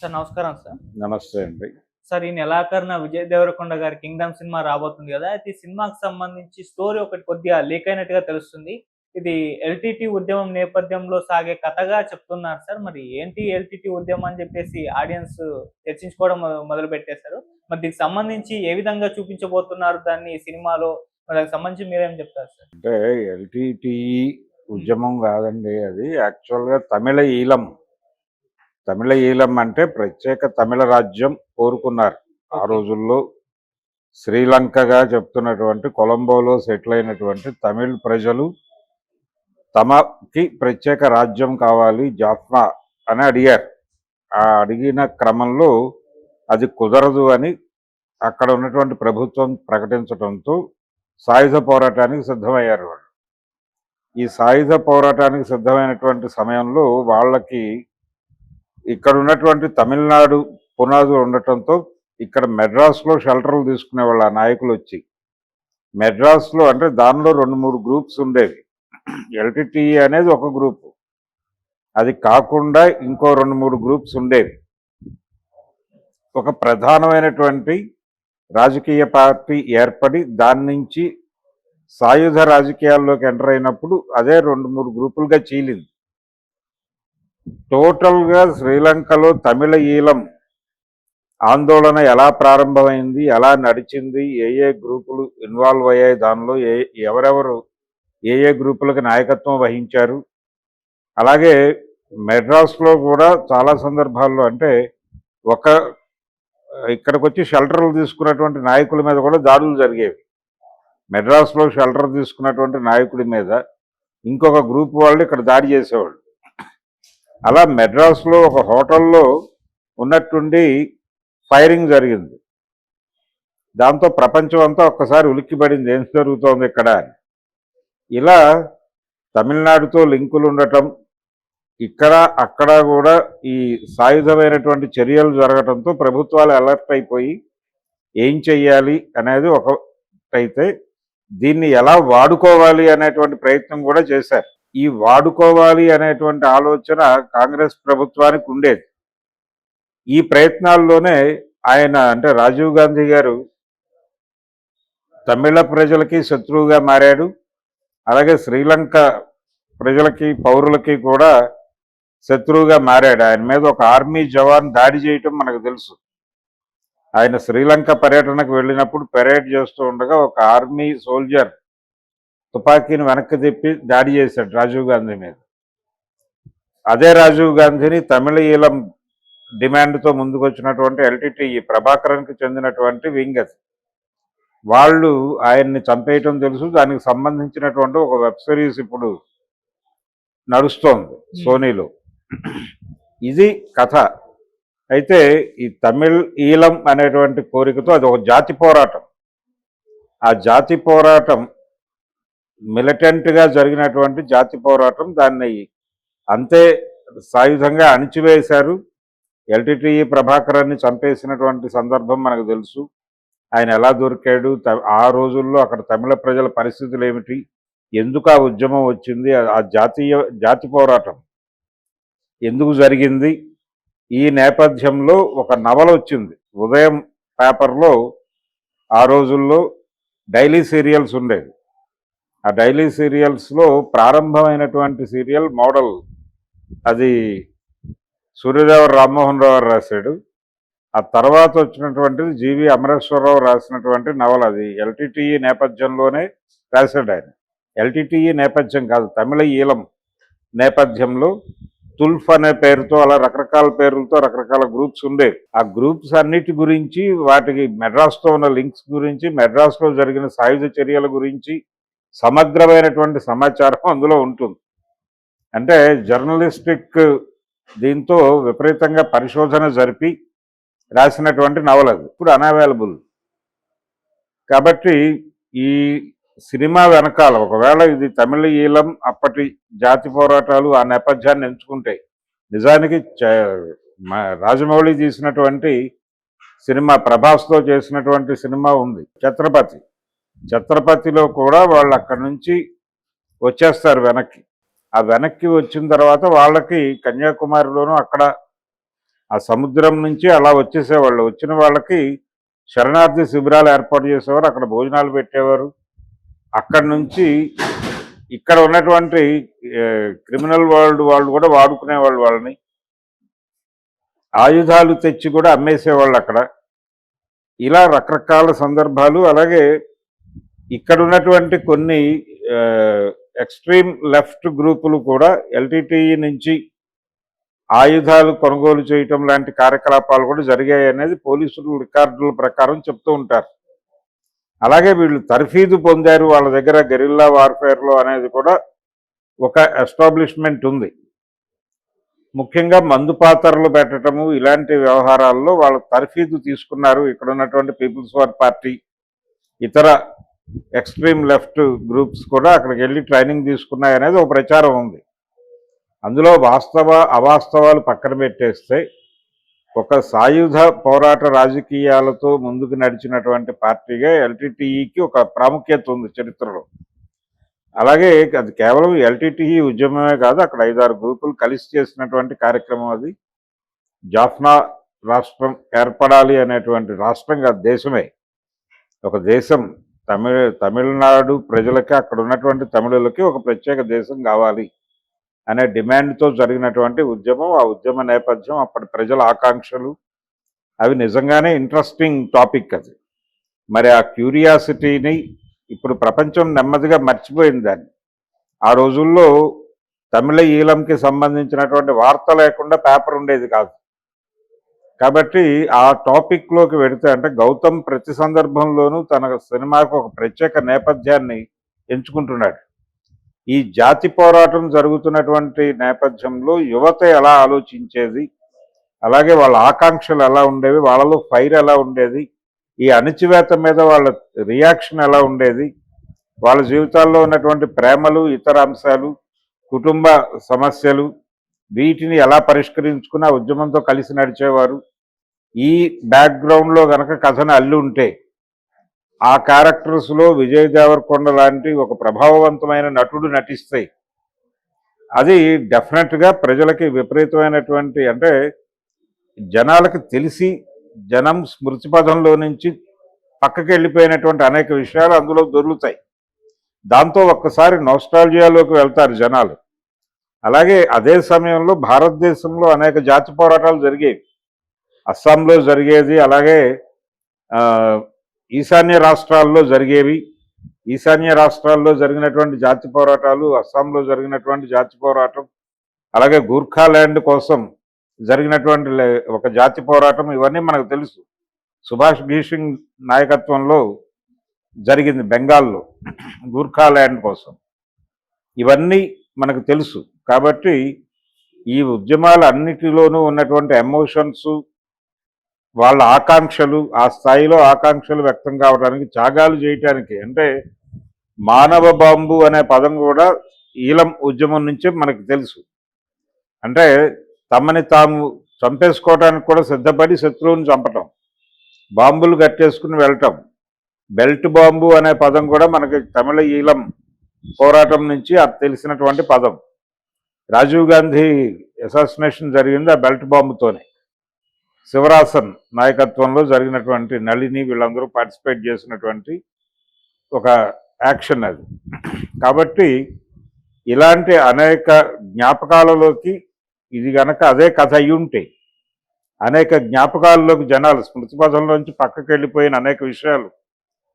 Sir నమస్కారం sir. నమస్తే అండి. సార్ ఈ నెలాఖరున విజయ్ దేవరకొండ గారి కింగ్డమ్ సినిమా రాబోతుంది కదా. అయితే ఈ సినిమాకి సంబంధించి స్టోరీ ఒకటి కొద్దిగా లీక్ అయినట్టుగా తెలుస్తుంది. ఇది ఎల్టీటీ ఉద్యమం నేపథ్యంలో సాగే కథగా చెప్తున్నారు సార్. మరి ఏంటి ఎల్టీటీ ఉద్యమం అని చెప్పేసి ఆడియన్స్ చర్చించుకోవడం మొదలు పెట్టేశారు మరి దీనికి సంబంధించి ఏ విధంగా చూపించబోతున్నారు దాన్ని ఈ సినిమాలో? మరి దానికి సంబంధించి మీరేం చెప్తారు సార్? అంటే ఎల్టీటీఈ ఉద్యమం కాదండి అది. యాక్చువల్గా తమిళ ఈలం. తమిళ ఈలం అంటే ప్రత్యేక తమిళ రాజ్యం కోరుకున్నారు. ఆ. రోజుల్లో శ్రీలంకగా చెప్తున్నటువంటి కొలంబోలో సెటిల్ అయినటువంటి తమిళ్ ప్రజలు తమకి ప్రత్యేక రాజ్యం కావాలి జాఫ్నా అని అడిగారు. ఆ అడిగిన క్రమంలో అది కుదరదు అని అక్కడ ఉన్నటువంటి ప్రభుత్వం ప్రకటించడంతో సాయుధ పోరాటానికి సిద్ధమయ్యారు వాళ్ళు. ఈ సాయుధ పోరాటానికి సిద్ధమైనటువంటి సమయంలో వాళ్ళకి ఇక్కడ ఉన్నటువంటి తమిళనాడు పునాదులు ఉండటంతో ఇక్కడ మెడ్రాస్లో షెల్టర్లు తీసుకునే వాళ్ళ ఆ నాయకులు వచ్చి మెడ్రాస్లో అంటే దానిలో రెండు మూడు గ్రూప్స్ ఉండేవి. ఎల్టీటీ అనేది ఒక గ్రూప్. అది కాకుండా ఇంకో రెండు మూడు గ్రూప్స్ ఉండేవి. ఒక ప్రధానమైనటువంటి రాజకీయ పార్టీ ఏర్పడి దాని నుంచి సాయుధ రాజకీయాల్లోకి ఎంటర్ అయినప్పుడు అదే రెండు మూడు గ్రూపులుగా చీలింది. టోటల్గా శ్రీలంకలో తమిళ ఈలం ఆందోళన ఎలా ప్రారంభమైంది ఎలా నడిచింది ఏ ఏ గ్రూపులు ఇన్వాల్వ్ అయ్యాయి దానిలో ఏ ఎవరెవరు ఏ ఏ గ్రూపులకు నాయకత్వం వహించారు. అలాగే మెడ్రాస్లో కూడా చాలా సందర్భాల్లో అంటే ఒక ఇక్కడికి వచ్చి షెల్టర్లు తీసుకున్నటువంటి నాయకుల మీద కూడా దాడులు జరిగేవి. మెడ్రాస్లో షెల్టర్ తీసుకున్నటువంటి నాయకుడి మీద ఇంకొక గ్రూప్ వాళ్ళు ఇక్కడ దాడి చేసేవాళ్ళు. అలా మెడ్రాస్లో ఒక హోటల్లో ఉన్నట్టుండి ఫైరింగ్ జరిగింది. దాంతో ప్రపంచం అంతా ఒక్కసారి ఉలిక్కిపడింది. ఏం జరుగుతోంది ఇక్కడ? ఇలా తమిళనాడుతో లింకులు ఉండటం ఇక్కడ అక్కడ కూడా ఈ సాయుధమైనటువంటి చర్యలు జరగటంతో ప్రభుత్వాలు అలర్ట్ అయిపోయి ఏం చెయ్యాలి అనేది ఒకటైతే దీన్ని ఎలా వాడుకోవాలి అనేటువంటి ప్రయత్నం కూడా చేశారు. ఈ వాడుకోవాలి అనేటువంటి ఆలోచన కాంగ్రెస్ ప్రభుత్వానికి ఉండేది. ఈ ప్రయత్నాల్లోనే ఆయన అంటే రాజీవ్ గాంధీ గారు తమిళ ప్రజలకి శత్రువుగా మారాడు. అలాగే శ్రీలంక ప్రజలకి పౌరులకి కూడా శత్రువుగా మారాడు. ఆయన మీద ఒక ఆర్మీ జవాన్ దాడి చేయటం మనకు తెలుసు. ఆయన శ్రీలంక పర్యటనకు వెళ్ళినప్పుడు పెరేడ్ చేస్తూ ఉండగా ఒక ఆర్మీ సోల్జర్ తుపాకీని వెనక్కి తిప్పి దాడి చేశాడు రాజీవ్ గాంధీ మీద. అదే రాజీవ్ గాంధీని తమిళ ఈలం డిమాండ్తో ముందుకు వచ్చినటువంటి ఎల్టీటీ ప్రభాకరన్కి చెందినటువంటి వింగ్ అది వాళ్ళు ఆయన్ని చంపేయటం తెలుసు దానికి సంబంధించినటువంటి ఒక వెబ్ సిరీస్ ఇప్పుడు నడుస్తోంది సోనీలో. ఇది కథ. అయితే ఈ తమిళ్ ఈలం అనేటువంటి కోరికతో అది ఒక జాతి పోరాటం. ఆ జాతి పోరాటం మిలిటెంట్గా జరిగినటువంటి జాతి పోరాటం దాన్ని అంతే సాయుధంగా అణిచివేశారు. ఎల్టీటీఈ ప్రభాకరాన్ని చంపేసినటువంటి సందర్భం మనకు తెలుసు. ఆయన ఎలా దొరికాడు? త- ఆ రోజుల్లో అక్కడ తమిళ ప్రజల పరిస్థితులు ఏమిటి ఎందుకు ఆ ఉద్యమం వచ్చింది? ఆ- ఆ జాతీయ జాతి పోరాటం ఎందుకు జరిగింది? ఈ నేపథ్యంలో ఒక నవల వచ్చింది. ఉదయం పేపర్లో ఆ రోజుల్లో డైలీ సీరియల్స్ ఉండేవి. ఆ డైలీ సీరియల్స్లో ప్రారంభమైనటువంటి సీరియల్ మోడల్ అది సూర్యదేవర రామ్మోహన్ రావు రాశాడు. ఆ తర్వాత వచ్చినటువంటిది జీవి అమరేశ్వరరావు రాసినటువంటి నవల అది. ఎల్టీటీఈ నేపథ్యంలోనే రాశాడు ఆయన. ఎల్టీటీఈ నేపథ్యం కాదు తమిళ ఈలం నేపథ్యంలో తుల్ఫ్ అనే పేరుతో అలా రకరకాల పేర్లతో రకరకాల గ్రూప్స్ ఉండేవి ఆ గ్రూప్స్ అన్నిటి గురించి వాటికి మెడ్రాస్తో ఉన్న లింక్స్ గురించి మెడ్రాస్లో జరిగిన సాయుధ చర్యల గురించి సమగ్రమైనటువంటి సమాచారం అందులో ఉంటుంది. అంటే జర్నలిస్టిక్ దీంతో విపరీతంగా పరిశోధన జరిపి రాసినటువంటి నవల అది. ఇప్పుడు అన్అవైలబుల్ కాబట్టి ఈ సినిమా వెనకాల ఒకవేళ ఇది తమిళ ఈలం అప్పటి జాతి పోరాటాలు ఆ నేపథ్యాన్ని ఎంచుకుంటే నిజానికి చ- మ- రాజమౌళి తీసినటువంటి సినిమా ప్రభాస్తో చేసినటువంటి సినిమా ఉంది. ఛత్రపతి. ఛత్రపతిలో కూడా వాళ్ళు అక్కడి నుంచి వచ్చేస్తారు వెనక్కి. ఆ వెనక్కి వచ్చిన తర్వాత వాళ్ళకి కన్యాకుమారిలోనూ అక్కడ ఆ సముద్రం నుంచి అలా వచ్చేసేవాళ్ళు. వచ్చిన వాళ్ళకి శరణార్థి శిబిరాలు ఏర్పాటు చేసేవారు అక్కడ భోజనాలు పెట్టేవారు. అక్కడి నుంచి ఇక్కడ ఉన్నటువంటి క్రిమినల్ వరల్డ్ వాళ్ళు కూడా వాడుకునేవాళ్ళు వాళ్ళని. ఆయుధాలు తెచ్చి కూడా అమ్మేసేవాళ్ళు అక్కడ. ఇలా రకరకాల సందర్భాలు అలాగే ఇక్కడ ఉన్నటువంటి కొన్ని ఎక్స్ట్రీమ్ లెఫ్ట్ గ్రూపులు కూడా ఎల్టీటీఈ నుంచి ఆయుధాలు కొనుగోలు చేయటం లాంటి కార్యకలాపాలు కూడా జరిగాయి అనేది పోలీసులు రికార్డుల ప్రకారం చెప్తూ ఉంటారు. అలాగే వీళ్ళు తర్ఫీదు పొందారు వాళ్ళ దగ్గర గెరిల్లా వార్ఫేర్లో అనేది కూడా ఒక ఎస్టాబ్లిష్మెంట్ ఉంది. ముఖ్యంగా మందు పాత్రలు పెట్టడము ఇలాంటి వ్యవహారాల్లో వాళ్ళు తర్ఫీదు తీసుకున్నారు. ఇక్కడ ఉన్నటువంటి పీపుల్స్ వార్ పార్టీ ఇతర ఎక్స్ట్రీమ్ లెఫ్ట్ గ్రూప్స్ కూడా అక్కడికి వెళ్ళి ట్రైనింగ్ తీసుకున్నాయి అనేది ఒక ప్రచారం ఉంది. అందులో వాస్తవ అవాస్తవాలు పక్కన పెట్టేస్తే ఒక సాయుధ పోరాట రాజకీయాలతో ముందుకు నడిచినటువంటి పార్టీగా ఎల్టీటీఈకి ఒక ప్రాముఖ్యత ఉంది చరిత్రలో. అలాగే అది కేవలం ఎల్టీటీఈ ఉద్యమమే కాదు అక్కడ ఐదారు గ్రూపులు కలిసి చేసినటువంటి కార్యక్రమం అది. జాఫ్నా రాష్ట్రం ఏర్పడాలి అనేటువంటి రాష్ట్రం కాదు దేశమే. ఒక దేశం తమిళ తమిళనాడు ప్రజలకి అక్కడ ఉన్నటువంటి తమిళులకి ఒక ప్రత్యేక దేశం కావాలి అనే డిమాండ్తో జరిగినటువంటి ఉద్యమం. ఆ ఉద్యమ నేపథ్యం అప్పటి ప్రజల ఆకాంక్షలు. అవి నిజంగానే ఇంట్రెస్టింగ్ టాపిక్ అది. మరి ఆ క్యూరియాసిటీని ఇప్పుడు ప్రపంచం నెమ్మదిగా మర్చిపోయింది దాన్ని. ఆ రోజుల్లో తమిళ ఈలంకి సంబంధించినటువంటి వార్త లేకుండా పేపర్ ఉండేది కాదు. కాబట్టి ఆ టాపిక్లోకి వెడితే అంటే గౌతమ్ ప్రతి సందర్భంలోనూ తన సినిమాకు ఒక ప్రత్యేక నేపథ్యాన్ని ఎంచుకుంటున్నాడు. ఈ జాతి పోరాటం జరుగుతున్నటువంటి నేపథ్యంలో యువత ఎలా ఆలోచించేది? అలాగే వాళ్ళ ఆకాంక్షలు ఎలా ఉండేవి? వాళ్ళలో ఫైర్ ఎలా ఉండేది? ఈ అణిచివేత మీద వాళ్ళ రియాక్షన్ ఎలా ఉండేది? వాళ్ళ జీవితాల్లో ఉన్నటువంటి ప్రేమలు ఇతర అంశాలు కుటుంబ సమస్యలు వీటిని ఎలా పరిష్కరించుకుని ఉద్యమంతో కలిసి నడిచేవారు. ఈ బ్యాక్గ్రౌండ్లో గనక కథను అల్లి ఉంటే ఆ క్యారెక్టర్స్లో విజయ్ దేవరకొండ లాంటి ఒక ప్రభావవంతమైన నటుడు నటిస్తే అది డెఫినెట్గా ప్రజలకి విపరీతమైనటువంటి అంటే జనాలకి తెలిసి జనం స్మృతి పదంలో నుంచి పక్కకి వెళ్ళిపోయినటువంటి అనేక విషయాలు అందులో దొరుకుతాయి. దాంతో ఒక్కసారి నోస్టాలజియాలోకి వెళ్తారు జనాలు. అలాగే అదే సమయంలో భారతదేశంలో అనేక జాతి పోరాటాలు జరిగేవి అస్సాంలో జరిగేది అలాగే ఈశాన్య రాష్ట్రాల్లో జరిగేవి. ఈశాన్య రాష్ట్రాల్లో జరిగినటువంటి జాతి పోరాటాలు అస్సాంలో జరిగినటువంటి జాతి పోరాటం అలాగే గూర్ఖాల్యాండ్ కోసం జరిగినటువంటి ఒక జాతి పోరాటం ఇవన్నీ మనకు తెలుసు. సుభాష్ భీషింగ్ నాయకత్వంలో జరిగింది బెంగాల్లో గూర్ఖాల్యాండ్ కోసం. ఇవన్నీ మనకు తెలుసు. కాబట్టి ఈ ఉద్యమాలు అన్నిటిలోనూ ఉన్నటువంటి ఎమోషన్స్ వాళ్ళ ఆకాంక్షలు ఆ స్థాయిలో ఆకాంక్షలు వ్యక్తం కావడానికి త్యాగాలు చేయటానికి అంటే మానవ బాంబు అనే పదం కూడా ఈలం ఉద్యమం నుంచే మనకు తెలుసు. అంటే తమని తాము చంపేసుకోవడానికి కూడా సిద్ధపడి శత్రువుని చంపటం బాంబులు కట్టేసుకుని వెళ్ళటం బెల్ట్ బాంబు అనే పదం కూడా మనకి తమిళ ఈలం పోరాటం నుంచి అది తెలిసినటువంటి పదం. రాజీవ్ గాంధీ అసాసినేషన్ జరిగింది ఆ బెల్ట్ బాంబుతోనే శివరాసన్ నాయకత్వంలో జరిగినటువంటి నళిని వీళ్ళందరూ పార్టిసిపేట్ చేసినటువంటి ఒక యాక్షన్ అది. కాబట్టి ఇలాంటి అనేక జ్ఞాపకాలలోకి ఇది గనక అదే కథ అయి ఉంటే అనేక జ్ఞాపకాలలోకి జనాలు స్మృతి పథంలోంచి పక్కకి వెళ్ళిపోయిన అనేక విషయాలు